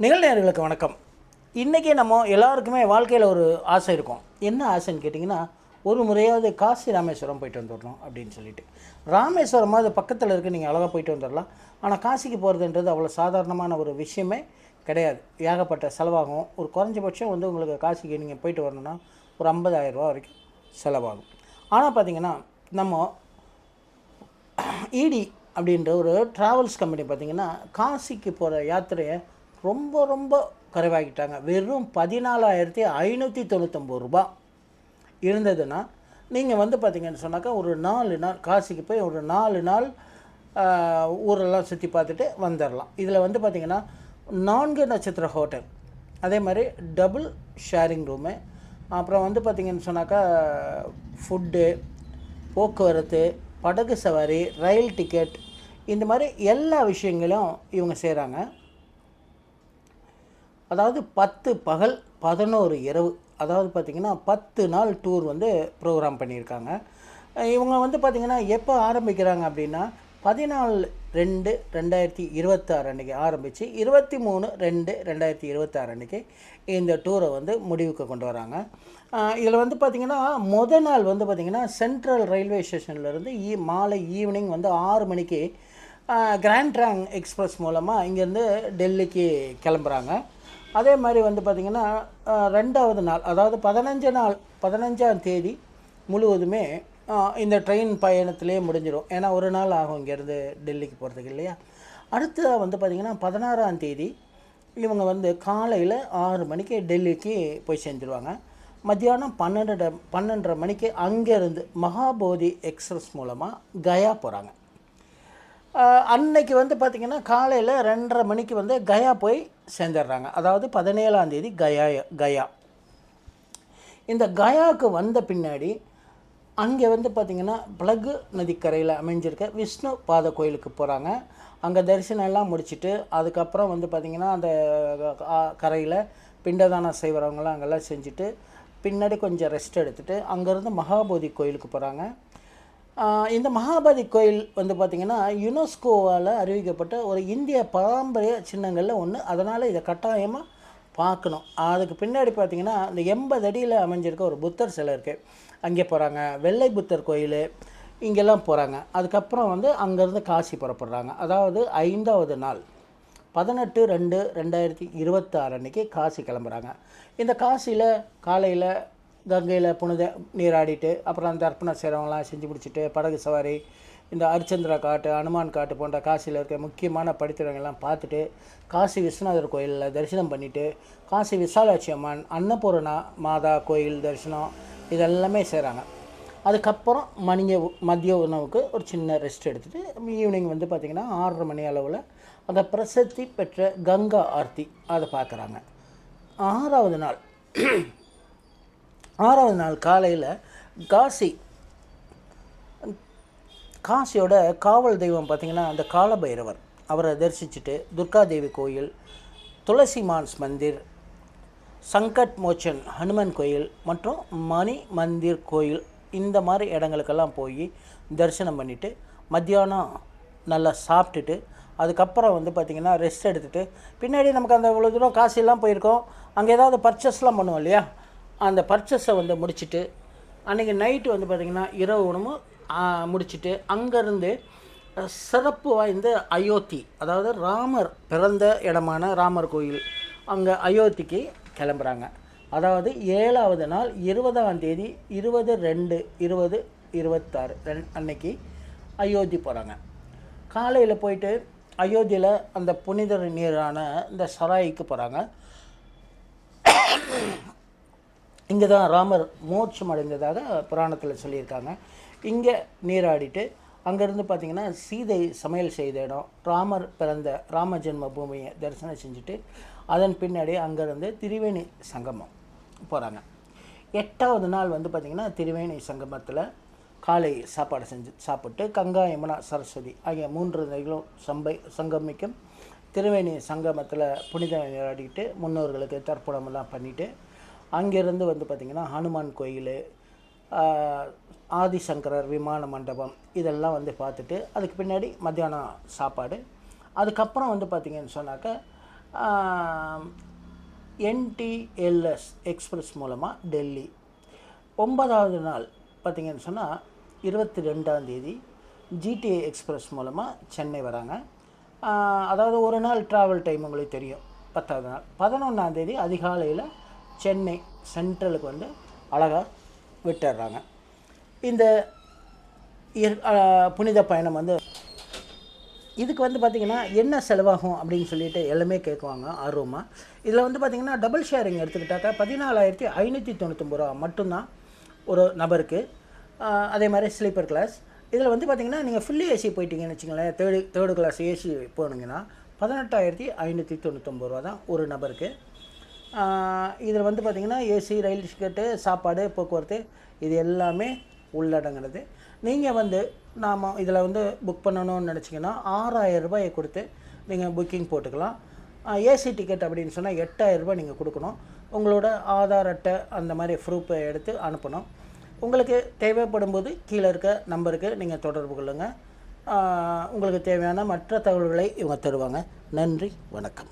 நிகழ்நேர்களுக்கு வணக்கம். இன்றைக்கி நம்ம எல்லாருக்குமே வாழ்க்கையில் ஒரு ஆசை இருக்கும். என்ன ஆசைன்னு கேட்டிங்கன்னா ஒரு முறையாவது காசி ராமேஸ்வரம் போயிட்டு வந்துடணும் அப்படின்னு சொல்லிட்டு. ராமேஸ்வரம் அது பக்கத்தில் இருக்குது நீங்கள் அழகாக போயிட்டு வந்துடலாம் ஆனால் காசிக்கு போகிறதுன்றது அவ்வளோ சாதாரணமான ஒரு விஷயமே கிடையாது. ஏகப்பட்ட செலவாகும். ஒரு குறைஞ்சபட்சம் வந்து உங்களுக்கு காசிக்கு நீங்கள் போயிட்டு வரணும்னா ஒரு 50000 ரூபா வரைக்கும் செலவாகும். ஆனால் பார்த்திங்கன்னா நம்ம இடி அப்படின்ற ஒரு ட்ராவல்ஸ் கம்பெனி பார்த்தீங்கன்னா காசிக்கு போகிற யாத்திரையை ரொம்ப ரொம்ப குறைவாகிட்டாங்க வெறும் பதினாலாயிரத்தி ஐநூற்றி தொண்ணூத்தொம்பது ரூபா இருந்ததுன்னா நீங்கள் வந்து பார்த்தீங்கன்னு சொன்னாக்கா ஒரு நாலு நாள் காசிக்கு போய் ஒரு நாலு நாள் ஊரெல்லாம் சுற்றி பார்த்துட்டு வந்துடலாம் இதில் வந்து பார்த்திங்கன்னா நான்கு நட்சத்திர ஹோட்டல். அதே மாதிரி டபுள் ஷேரிங் ரூமு. அப்புறம் வந்து பார்த்திங்கன்னு சொன்னாக்கா ஃபுட்டு போக்குவரத்து படகு சவாரி ரயில் டிக்கெட் இந்த மாதிரி எல்லா விஷயங்களும் இவங்க செய்கிறாங்க அதாவது பத்து பகல் பதினோரு இரவு. அதாவது பார்த்திங்கன்னா பத்து நாள் டூர் வந்து ப்ரோக்ராம் பண்ணியிருக்காங்க. இவங்க வந்து பார்த்திங்கன்னா எப்போ ஆரம்பிக்கிறாங்க அப்படின்னா பதினாலு ரெண்டு ரெண்டாயிரத்தி இருபத்தாறு அன்றைக்கி ஆரம்பித்து இருபத்தி மூணு ரெண்டு ரெண்டாயிரத்தி இருபத்தாறு அன்றைக்கி இந்த டூரை வந்து முடிவுக்கு கொண்டு வராங்க. இதில் வந்து பார்த்திங்கன்னா முத நாள் வந்து பார்த்திங்கன்னா சென்ட்ரல் ரயில்வே ஸ்டேஷன்லேருந்து ஈ மாலை ஈவினிங் வந்து ஆறு மணிக்கு கிராண்ட் ட்ராங் எக்ஸ்பிரஸ் மூலமாக இங்கேருந்து டெல்லிக்கு கிளம்புறாங்க. அதே மாதிரி வந்து பார்த்திங்கன்னா ரெண்டாவது நாள் அதாவது பதினஞ்சு நாள் பதினஞ்சாம் தேதி முழுவதுமே இந்த ட்ரெயின் பயணத்திலே முடிஞ்சிடும். ஏன்னா ஒரு நாள் ஆகும் இங்கேருந்து டெல்லிக்கு போகிறதுக்கு இல்லையா? அடுத்ததாக வந்து பார்த்திங்கன்னா பதினாறாம் தேதி இவங்க வந்து காலையில் ஆறு மணிக்கு டெல்லிக்கு போய் சேர்ந்துருவாங்க. மத்தியானம் பன்னெண்டு பன்னெண்டரை மணிக்கு அங்கேருந்து மகாபோதி எக்ஸ்பிரஸ் மூலமாக கயா போகிறாங்க அன்னைக்கு வந்து பார்த்திங்கன்னா காலையில் ரெண்டரை மணிக்கு வந்து கயா போய் சேர்ந்துடுறாங்க. அதாவது பதினேழாம் தேதி கயா கயா. இந்த கயாவுக்கு வந்த பின்னாடி அங்கே வந்து பார்த்திங்கன்னா பிளகு நதிக்கரையில் அமைஞ்சிருக்க விஷ்ணு பாத கோயிலுக்கு போகிறாங்க. அங்கே தரிசனம் எல்லாம் முடிச்சுட்டு அதுக்கப்புறம் வந்து பார்த்திங்கன்னா அந்த கரையில் பிண்டதானம் செய்கிறவங்களாம் அங்கெல்லாம் செஞ்சுட்டு பின்னாடி கொஞ்சம் ரெஸ்ட் எடுத்துகிட்டு அங்கேருந்து மகாபோதி கோயிலுக்கு போகிறாங்க. இந்த மகாபலி கோயில் வந்து பார்த்திங்கன்னா யுனெஸ்கோவால் அறிவிக்கப்பட்ட ஒரு இந்திய பாரம்பரிய சின்னங்களில் ஒன்று அதனால் இதை கட்டாயமாக பார்க்கணும். அதுக்கு பின்னாடி பார்த்திங்கன்னா இந்த எண்பது அடியில் அமைஞ்சிருக்க ஒரு புத்தர் சிலை இருக்குது அங்கே போகிறாங்க வெள்ளை புத்தர் கோயில் இங்கெல்லாம் போகிறாங்க அதுக்கப்புறம் வந்து அங்கேருந்து காசி புறப்படுறாங்க. அதாவது ஐந்தாவது நாள் பதினெட்டு ரெண்டு ரெண்டாயிரத்தி இருபத்தாறு அன்றைக்கி காசி கிளம்புறாங்க. இந்த காசியில் காலையில் கங்கையில் புனித நீராடிட்டு அப்புறம் அந்த அர்ப்பணம் செய்கிறவங்களாம் செஞ்சு பிடிச்சிட்டு படகு சவாரி இந்த அரிச்சந்திரா காட்டு அனுமான் காட்டு போன்ற காசியில் இருக்க முக்கியமான படித்திரங்கள்லாம் பார்த்துட்டு காசி விஸ்வநாதர் கோயிலில் தரிசனம் பண்ணிவிட்டு காசி விசாலாட்சி அம்மன் அன்னபூர்ணா மாதா கோயில் தரிசனம் இதெல்லாமே செய்கிறாங்க அதுக்கப்புறம் மணிய மதிய உணவுக்கு ஒரு சின்ன ரெஸ்ட் எடுத்துகிட்டு ஈவினிங் வந்து பார்த்திங்கன்னா ஆறரை மணி அளவில் அந்த பிரசித்தி பெற்ற கங்கா ஆர்த்தி அதை பார்க்குறாங்க. ஆறாவது நாள் ஆறாவது நாள் காலையில் காசி காசியோட காவல் தெய்வம் பார்த்திங்கன்னா அந்த காலபைரவர். அவரை தரிசிச்சுட்டு துர்காதேவி கோயில் துளசி மான்ஸ் மந்திர் சங்கட் மோச்சன் ஹனுமன் கோயில் மற்றும் மணி மந்திர் கோயில் இந்த மாதிரி இடங்களுக்கெல்லாம் போய் தரிசனம் பண்ணிவிட்டு மத்தியானம் நல்லா சாப்பிட்டுட்டு அதுக்கப்புறம் வந்து பார்த்திங்கன்னா ரெஸ்ட் எடுத்துகிட்டு பின்னாடி நமக்கு அந்த இவ்வளோ தூரம் காசெல்லாம் போயிருக்கோம். அங்கே ஏதாவது பர்ச்சேஸ்லாம் பண்ணுவோம் இல்லையா? அந்த பர்ச்சஸை வந்து முடிச்சுட்டு அன்றைக்கி நைட்டு வந்து பார்த்திங்கன்னா இரவு உணவு முடிச்சுட்டு முடிச்சிட்டு அங்கேருந்து சிறப்பு வாய்ந்த அயோத்தி அதாவது ராமர் பிறந்த இடமான ராமர் கோயில் அங்கே அயோத்திக்கு கிளம்புறாங்க. அதாவது ஏழாவது நாள் இருபதாம் தேதி இருபது ரெண்டு இருபது இருபத்தாறு ரெண் அன்னைக்கு அயோத்தி போகிறாங்க காலையில் போயிட்டு அயோத்தியில் அந்த புனித நீரான இந்த சராய்க்கு போகிறாங்க இங்கே தான் ராமர் மோட்சம் அடைந்ததாக புராணத்தில் சொல்லியிருக்காங்க. இங்கே நீராடிட்டு அங்கேருந்து பார்த்திங்கன்னா சீதை சமையல் செய்த இடம் ராமர் பிறந்த ராம ஜென்ம பூமியை தரிசனம் செஞ்சுட்டு அதன் பின்னாடி அங்கேருந்து திரிவேணி சங்கமம் போகிறாங்க எட்டாவது நாள் வந்து பார்த்திங்கன்னா திரிவேணி சங்கமத்தில் காலை சாப்பாடு செஞ்சு சாப்பிட்டு கங்கா யமுனா சரஸ்வதி ஆகிய மூன்று நதிகளும் சம்பை சங்கமிக்கும். திருவேணி சங்கமத்தில் புனித நீராடிக்கிட்டு முன்னோர்களுக்கு தர்ப்பணமெல்லாம் பண்ணிவிட்டு அங்கேருந்து வந்து பார்த்திங்கன்னா ஹனுமான் கோயில் ஆதிசங்கரர் விமான மண்டபம் இதெல்லாம் வந்து பார்த்துட்டு அதுக்கு பின்னாடி மத்தியானம் சாப்பாடு. அதுக்கப்புறம் வந்து பார்த்திங்கன்னு சொன்னாக்கா என்டிஎல்எஸ் எக்ஸ்பிரஸ் மூலமாக டெல்லி. ஒன்பதாவது நாள் பார்த்தீங்கன்னு சொன்னால் இருபத்தி ரெண்டாம் தேதி ஜிடிஏ எக்ஸ்பிரஸ் மூலமாக சென்னை வராங்க. அதாவது ஒரு நாள் ட்ராவல் டைம் உங்களுக்கு தெரியும் பத்தாவது நாள். பதினொன்றாந்தேதி அதிகாலையில் சென்னை சென்ட்ரலுக்கு வந்து அழகாக விட்டுடுறாங்க. இந்த புனித பயணம் வந்து இதுக்கு வந்து பார்த்திங்கன்னா என்ன செலவாகும் அப்படின்னு சொல்லிட்டு எல்லாமே கேட்குவாங்க ஆர்வமாக இதில் வந்து பார்த்திங்கன்னா டபுள் ஷேரிங் எடுத்துக்கிட்டாக்கா பதினாலாயிரத்தி ஐநூற்றி தொண்ணூத்தொம்பது ரூபா மட்டும்தான் ஒரு நபருக்கு. அதே மாதிரி ஸ்லீப்பர் கிளாஸ் இதில் வந்து பார்த்திங்கன்னா நீங்கள் ஃபுல்லி ஏசி போயிட்டீங்கன்னு வச்சுங்களேன் தேர்டு தேர்டு கிளாஸ் ஏசி போனீங்கன்னா பதினெட்டாயிரத்தி ஐநூற்றி தொண்ணூத்தொம்பது ரூபா தான் ஒரு நபருக்கு. இதில் வந்து பார்த்திங்கன்னா ஏசி ரயில் டிக்கெட்டு சாப்பாடு போக்குவரத்து இது எல்லாமே உள்ளடங்கிறது. நீங்கள் வந்து நாம் இதில் வந்து புக் பண்ணணும்னு நினச்சிங்கன்னா ஆறாயிரம் ரூபாயை கொடுத்து நீங்கள் புக்கிங் போட்டுக்கலாம். ஏசி டிக்கெட் அப்படின்னு சொன்னால் எட்டாயிரம் ரூபாய் நீங்கள் கொடுக்கணும். உங்களோட ஆதார் அட்டை அந்த மாதிரி ப்ரூஃபை எடுத்து அனுப்பணும். உங்களுக்கு தேவைப்படும் போது கீழே இருக்க நம்பருக்கு நீங்கள் தொடர்பு கொள்ளுங்கள் உங்களுக்கு தேவையான மற்ற தகவல்களை இவங்க தருவாங்க. நன்றி வணக்கம்.